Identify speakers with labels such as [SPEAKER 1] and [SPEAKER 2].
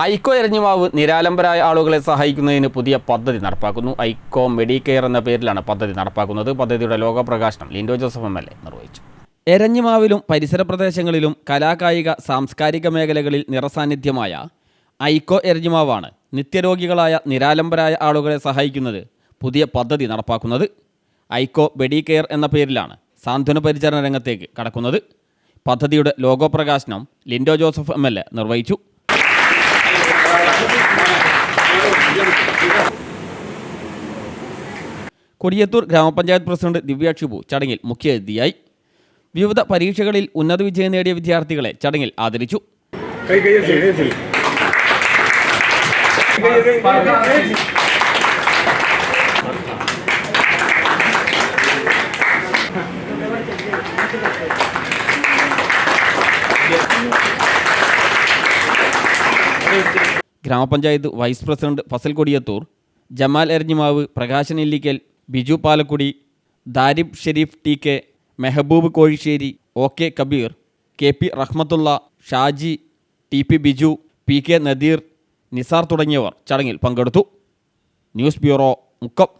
[SPEAKER 1] ഐക്കോ എരഞ്ഞിമാവ് നിരാലംബരായ ആളുകളെ സഹായിക്കുന്നതിന് പുതിയ പദ്ധതി നടപ്പാക്കുന്നു. ഐക്കോ മെഡിക്കെയർ എന്ന പേരിലാണ് പദ്ധതി നടപ്പാക്കുന്നത്. പദ്ധതിയുടെ ലോകപ്രകാശനം Lindo Joseph M L A നിർവഹിച്ചു. എരഞ്ഞിമാവിലും പരിസര പ്രദേശങ്ങളിലും കലാകായിക സാംസ്കാരിക മേഖലകളിൽ നിറസാന്നിധ്യമായ ഐക്കോ എരഞ്ഞിമാവാണ് നിത്യരോഗികളായ നിരാലംബരായ ആളുകളെ സഹായിക്കുന്നത് പുതിയ പദ്ധതി നടപ്പാക്കുന്നത്. ഐക്കോ ബെഡി കെയർ എന്ന പേരിലാണ് സാന്ത്വന പരിചരണ രംഗത്തേക്ക് കടക്കുന്നത്. പദ്ധതിയുടെ ലോഗോ പ്രകാശനം ലിൻഡോ ജോസഫ് എം നിർവഹിച്ചു. കൊടിയത്തൂർ ഗ്രാമപഞ്ചായത്ത് പ്രസിഡന്റ് ദിവ്യ ഷിബു ചടങ്ങിൽ മുഖ്യാതിഥിയായി വിവിധ പരീക്ഷകളിൽ ഉന്നത വിജയം നേടിയ വിദ്യാർത്ഥികളെ ചടങ്ങിൽ ആദരിച്ചു. Grama panchayat vice president Fasal Kodiyathur Jamal Eranhimavu Prakashan Illikkal Biju Palakkudi Darib Sherif T K Mehaboob Kozhisseri O K Kabeer K P Rahmathulla Shaji T P Biju P K Nadeer Nisar തുടങ്ങിയവർ ചടങ്ങിൽ പങ്കെടുത്തു. News bureau Mukkam.